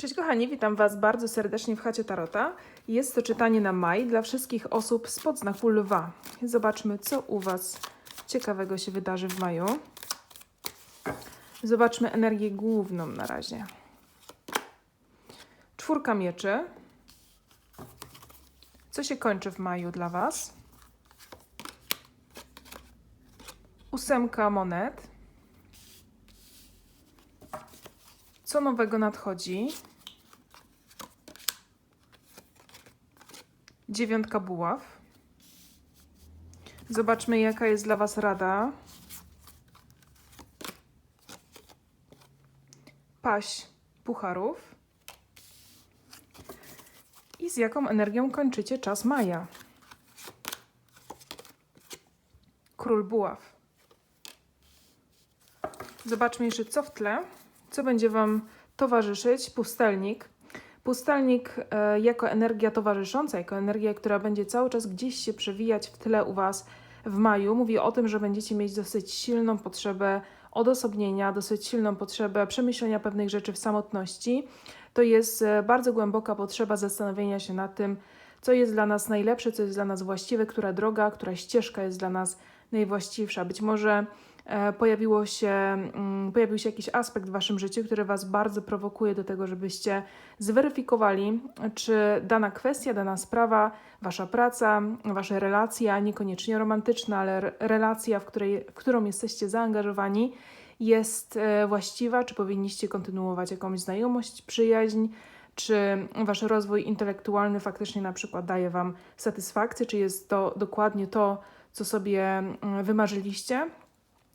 Cześć kochani, witam Was bardzo serdecznie w chacie Tarota. Jest to czytanie na maj dla wszystkich osób spod znaku lwa. Zobaczmy, co u Was ciekawego się wydarzy w maju. Zobaczmy energię główną na razie. Czwórka mieczy. Co się kończy w maju dla Was? Ósemka monet. Co nowego nadchodzi? Dziewiątka buław. Zobaczmy, jaka jest dla Was rada. Paść pucharów. I z jaką energią kończycie czas maja? Król buław. Zobaczmy jeszcze, co w tle co będzie Wam towarzyszyć? Pustelnik. Pustelnik e, jako energia towarzysząca, jako energia, która będzie cały czas gdzieś się przewijać w tle u Was w maju, mówi o tym, że będziecie mieć dosyć silną potrzebę odosobnienia, dosyć silną potrzebę przemyślenia pewnych rzeczy w samotności. To jest e, bardzo głęboka potrzeba zastanowienia się nad tym, co jest dla nas najlepsze, co jest dla nas właściwe, która droga, która ścieżka jest dla nas najwłaściwsza. Być może pojawiło się, mm, pojawił się jakiś aspekt w Waszym życiu, który Was bardzo prowokuje do tego, żebyście zweryfikowali, czy dana kwestia, dana sprawa, Wasza praca, Wasze relacje, a niekoniecznie romantyczna, ale relacja, w, której, w którą jesteście zaangażowani, jest e, właściwa, czy powinniście kontynuować jakąś znajomość, przyjaźń, czy wasz rozwój intelektualny faktycznie na przykład daje wam satysfakcję, czy jest to dokładnie to, co sobie mm, wymarzyliście.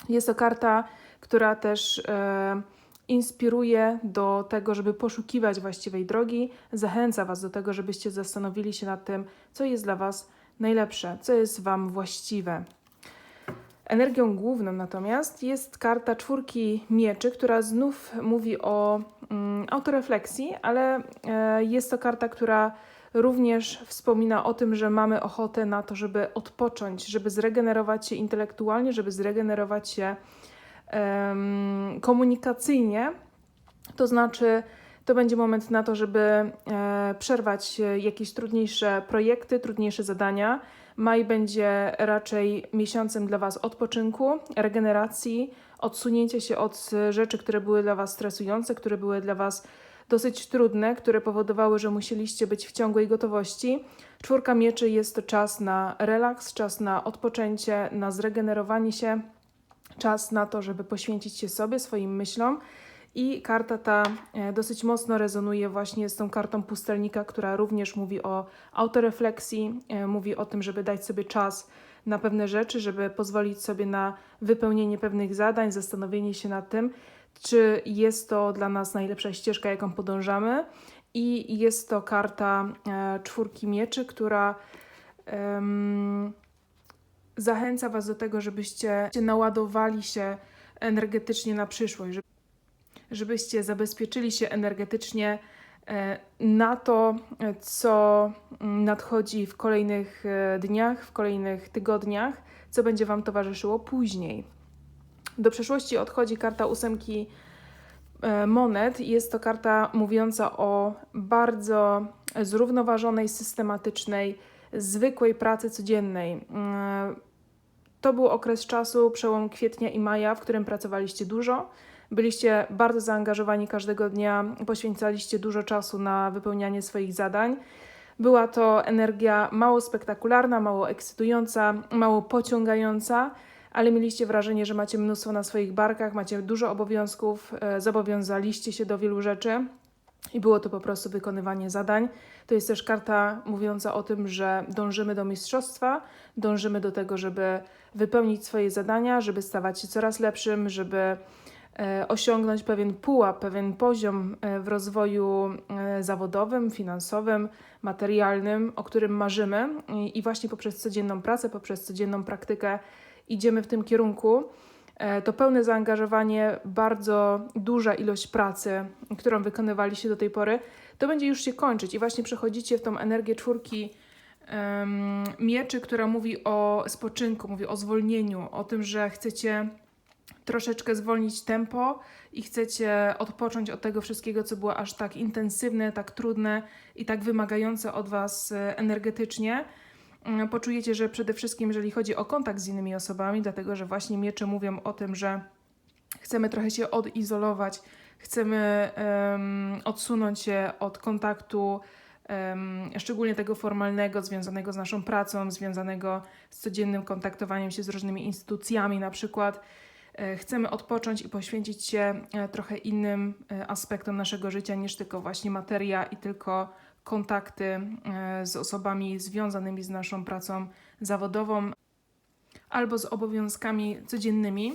Jest to karta, która też e, inspiruje do tego, żeby poszukiwać właściwej drogi, zachęca Was do tego, żebyście zastanowili się nad tym, co jest dla Was najlepsze, co jest Wam właściwe. Energią główną natomiast jest karta czwórki mieczy, która znów mówi o mm, autorefleksji, ale e, jest to karta, która również wspomina o tym, że mamy ochotę na to, żeby odpocząć, żeby zregenerować się intelektualnie, żeby zregenerować się um, komunikacyjnie. To znaczy, to będzie moment na to, żeby e, przerwać jakieś trudniejsze projekty, trudniejsze zadania. Maj będzie raczej miesiącem dla Was odpoczynku, regeneracji, odsunięcia się od rzeczy, które były dla Was stresujące, które były dla Was dosyć trudne, które powodowały, że musieliście być w ciągłej gotowości. Czwórka mieczy jest to czas na relaks, czas na odpoczęcie, na zregenerowanie się, czas na to, żeby poświęcić się sobie, swoim myślom. I karta ta e, dosyć mocno rezonuje właśnie z tą kartą pustelnika, która również mówi o autorefleksji, e, mówi o tym, żeby dać sobie czas na pewne rzeczy, żeby pozwolić sobie na wypełnienie pewnych zadań, zastanowienie się nad tym, czy jest to dla nas najlepsza ścieżka, jaką podążamy. I jest to karta e, czwórki mieczy, która zachęca Was do tego, żebyście naładowali się energetycznie na przyszłość, żebyście zabezpieczyli się energetycznie e, na to, co nadchodzi w kolejnych e, dniach, w kolejnych tygodniach, co będzie Wam towarzyszyło później. Do przeszłości odchodzi karta ósemki e, monet. Jest to karta mówiąca o bardzo zrównoważonej, systematycznej, zwykłej pracy codziennej. E, to był okres czasu, przełom kwietnia i maja, w którym pracowaliście dużo. Byliście bardzo zaangażowani każdego dnia, poświęcaliście dużo czasu na wypełnianie swoich zadań. Była to energia mało spektakularna, mało ekscytująca, mało pociągająca ale mieliście wrażenie, że macie mnóstwo na swoich barkach, macie dużo obowiązków, e, zobowiązaliście się do wielu rzeczy. I było to po prostu wykonywanie zadań. To jest też karta mówiąca o tym, że dążymy do mistrzostwa, dążymy do tego, żeby wypełnić swoje zadania, żeby stawać się coraz lepszym, żeby e, osiągnąć pewien pułap, pewien poziom e, w rozwoju zawodowym, finansowym, materialnym, o którym marzymy. I właśnie poprzez codzienną pracę, poprzez codzienną praktykę idziemy w tym kierunku, e, to pełne zaangażowanie, bardzo duża ilość pracy, którą wykonywaliście do tej pory, to będzie już się kończyć. I właśnie przechodzicie w tą energię czwórki um, mieczy, która mówi o spoczynku, mówi o zwolnieniu, o tym, że chcecie troszeczkę zwolnić tempo i chcecie odpocząć od tego wszystkiego, co było aż tak intensywne, tak trudne i tak wymagające od Was e, energetycznie, poczujecie, że przede wszystkim, jeżeli chodzi o kontakt z innymi osobami, dlatego że właśnie miecze mówią o tym, że chcemy trochę się odizolować, chcemy um, odsunąć się od kontaktu, um, szczególnie tego formalnego, związanego z naszą pracą, związanego z codziennym kontaktowaniem się z różnymi instytucjami, na przykład. E, chcemy odpocząć i poświęcić się e, trochę innym e, aspektom naszego życia niż tylko właśnie materia i tylko kontakty z osobami związanymi z naszą pracą zawodową albo z obowiązkami codziennymi.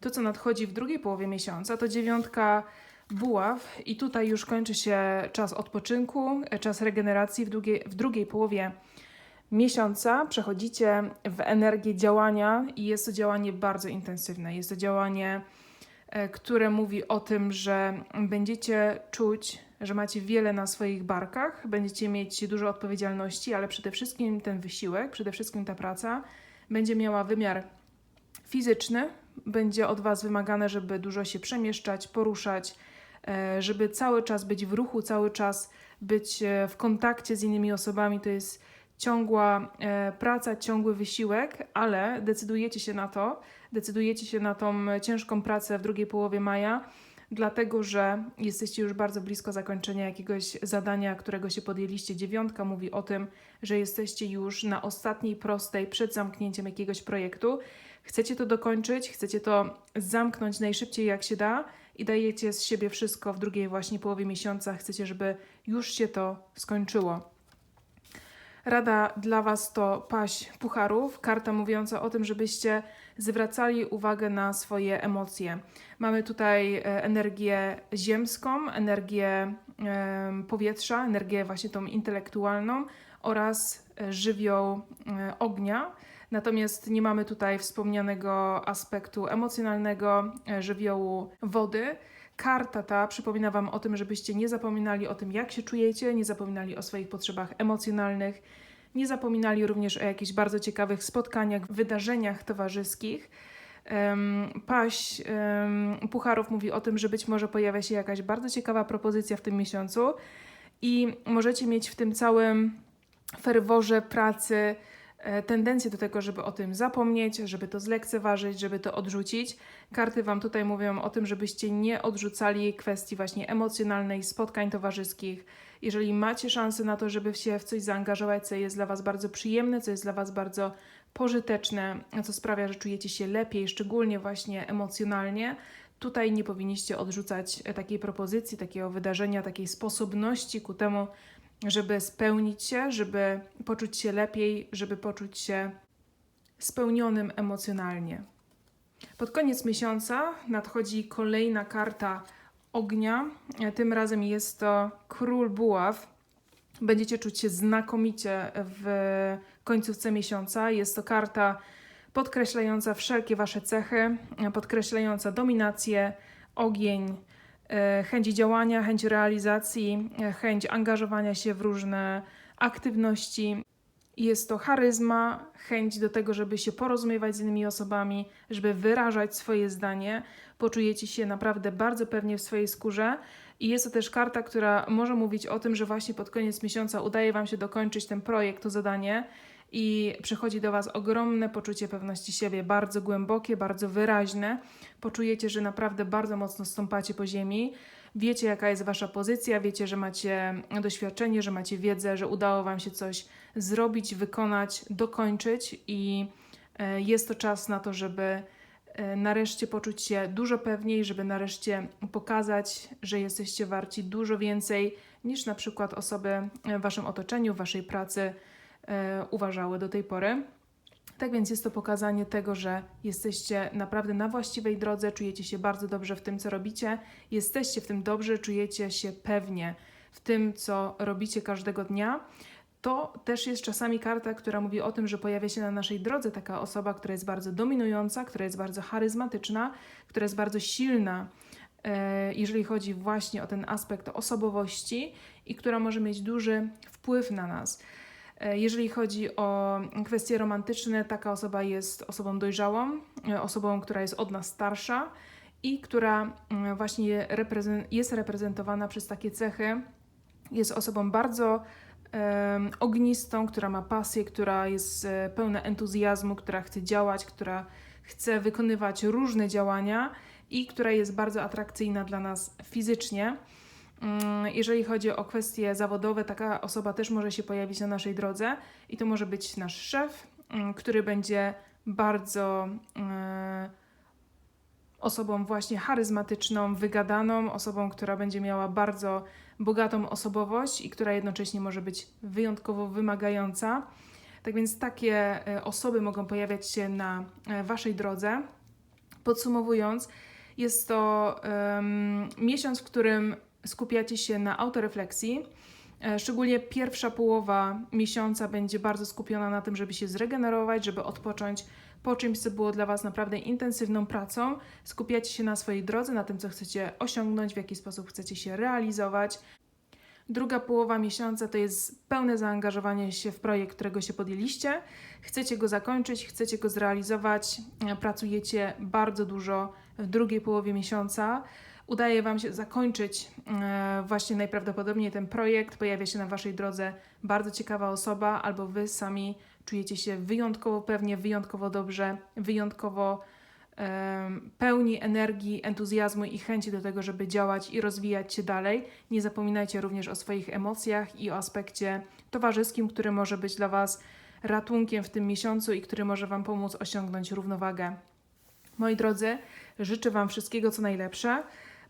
To, co nadchodzi w drugiej połowie miesiąca, to dziewiątka buław, i tutaj już kończy się czas odpoczynku, czas regeneracji w drugiej, w drugiej połowie miesiąca przechodzicie w energię działania i jest to działanie bardzo intensywne. Jest to działanie, e, które mówi o tym, że będziecie czuć, że macie wiele na swoich barkach, będziecie mieć dużo odpowiedzialności, ale przede wszystkim ten wysiłek, przede wszystkim ta praca będzie miała wymiar fizyczny, będzie od Was wymagane, żeby dużo się przemieszczać, poruszać, e, żeby cały czas być w ruchu, cały czas być e, w kontakcie z innymi osobami. To jest ciągła e, praca, ciągły wysiłek, ale decydujecie się na to, decydujecie się na tą ciężką pracę w drugiej połowie maja, dlatego że jesteście już bardzo blisko zakończenia jakiegoś zadania, którego się podjęliście. Dziewiątka mówi o tym, że jesteście już na ostatniej prostej przed zamknięciem jakiegoś projektu. Chcecie to dokończyć, chcecie to zamknąć najszybciej jak się da i dajecie z siebie wszystko w drugiej właśnie połowie miesiąca. Chcecie, żeby już się to skończyło. Rada dla Was to paść pucharów, karta mówiąca o tym, żebyście zwracali uwagę na swoje emocje. Mamy tutaj e, energię ziemską, energię powietrza, energię właśnie tą intelektualną oraz e, żywioł e, ognia. Natomiast nie mamy tutaj wspomnianego aspektu emocjonalnego, żywiołu wody. Karta ta przypomina Wam o tym, żebyście nie zapominali o tym, jak się czujecie, nie zapominali o swoich potrzebach emocjonalnych, nie zapominali również o jakichś bardzo ciekawych spotkaniach, wydarzeniach towarzyskich. Paś Pucharów mówi o tym, że być może pojawia się jakaś bardzo ciekawa propozycja w tym miesiącu i możecie mieć w tym całym ferworze pracy tendencję do tego, żeby o tym zapomnieć, żeby to zlekceważyć, żeby to odrzucić. Karty Wam tutaj mówią o tym, żebyście nie odrzucali kwestii właśnie emocjonalnej, spotkań towarzyskich. Jeżeli macie szansę na to, żeby się w coś zaangażować, co jest dla Was bardzo przyjemne, co jest dla Was bardzo pożyteczne, co sprawia, że czujecie się lepiej, szczególnie właśnie emocjonalnie, tutaj nie powinniście odrzucać takiej propozycji, takiego wydarzenia, takiej sposobności ku temu, żeby spełnić się, żeby poczuć się lepiej, żeby poczuć się spełnionym emocjonalnie. Pod koniec miesiąca nadchodzi kolejna karta ognia. Tym razem jest to król buław. Będziecie czuć się znakomicie w końcówce miesiąca. Jest to karta podkreślająca wszelkie wasze cechy, podkreślająca dominację, ogień, E, chęć działania, chęć realizacji, e, chęć angażowania się w różne aktywności. Jest to charyzma, chęć do tego, żeby się porozumiewać z innymi osobami, żeby wyrażać swoje zdanie. Poczujecie się naprawdę bardzo pewnie w swojej skórze. I jest to też karta, która może mówić o tym, że właśnie pod koniec miesiąca udaje Wam się dokończyć ten projekt, to zadanie i przychodzi do Was ogromne poczucie pewności siebie, bardzo głębokie, bardzo wyraźne. Poczujecie, że naprawdę bardzo mocno stąpacie po ziemi. Wiecie, jaka jest Wasza pozycja, wiecie, że macie doświadczenie, że macie wiedzę, że udało Wam się coś zrobić, wykonać, dokończyć i e, jest to czas na to, żeby e, nareszcie poczuć się dużo pewniej, żeby nareszcie pokazać, że jesteście warci dużo więcej niż na przykład osoby w Waszym otoczeniu, w Waszej pracy uważały do tej pory. Tak więc jest to pokazanie tego, że jesteście naprawdę na właściwej drodze, czujecie się bardzo dobrze w tym, co robicie, jesteście w tym dobrze, czujecie się pewnie w tym, co robicie każdego dnia. To też jest czasami karta, która mówi o tym, że pojawia się na naszej drodze taka osoba, która jest bardzo dominująca, która jest bardzo charyzmatyczna, która jest bardzo silna, e, jeżeli chodzi właśnie o ten aspekt osobowości i która może mieć duży wpływ na nas. E, Jeżeli chodzi o kwestie romantyczne, taka osoba jest osobą dojrzałą, e, osobą, która jest od nas starsza i która mm, właśnie jest reprezentowana przez takie cechy. Jest osobą bardzo ognistą, która ma pasję, która jest e, pełna entuzjazmu, która chce działać, która chce wykonywać różne działania i która jest bardzo atrakcyjna dla nas fizycznie. Mm, Jeżeli chodzi o kwestie zawodowe, taka osoba też może się pojawić na naszej drodze i to może być nasz szef, mm, który będzie bardzo e, osobą właśnie charyzmatyczną, wygadaną, osobą, która będzie miała bardzo bogatą osobowość i która jednocześnie może być wyjątkowo wymagająca. Tak więc takie e, osoby mogą pojawiać się na e, Waszej drodze. Podsumowując, jest to em, miesiąc, w którym skupiacie się na autorefleksji. E, Szczególnie pierwsza połowa miesiąca będzie bardzo skupiona na tym, żeby się zregenerować, żeby odpocząć po czymś, co było dla Was naprawdę intensywną pracą. Skupiacie się na swojej drodze, na tym, co chcecie osiągnąć, w jaki sposób chcecie się realizować. Druga połowa miesiąca to jest pełne zaangażowanie się w projekt, którego się podjęliście. Chcecie go zakończyć, chcecie go zrealizować, e, pracujecie bardzo dużo w drugiej połowie miesiąca. Udaje Wam się zakończyć e, właśnie najprawdopodobniej ten projekt. Pojawia się na Waszej drodze bardzo ciekawa osoba, albo Wy sami czujecie się wyjątkowo pewnie, wyjątkowo dobrze, wyjątkowo em, pełni energii, entuzjazmu i chęci do tego, żeby działać i rozwijać się dalej. Nie zapominajcie również o swoich emocjach i o aspekcie towarzyskim, który może być dla Was ratunkiem w tym miesiącu i który może Wam pomóc osiągnąć równowagę. Moi drodzy, życzę Wam wszystkiego co najlepsze.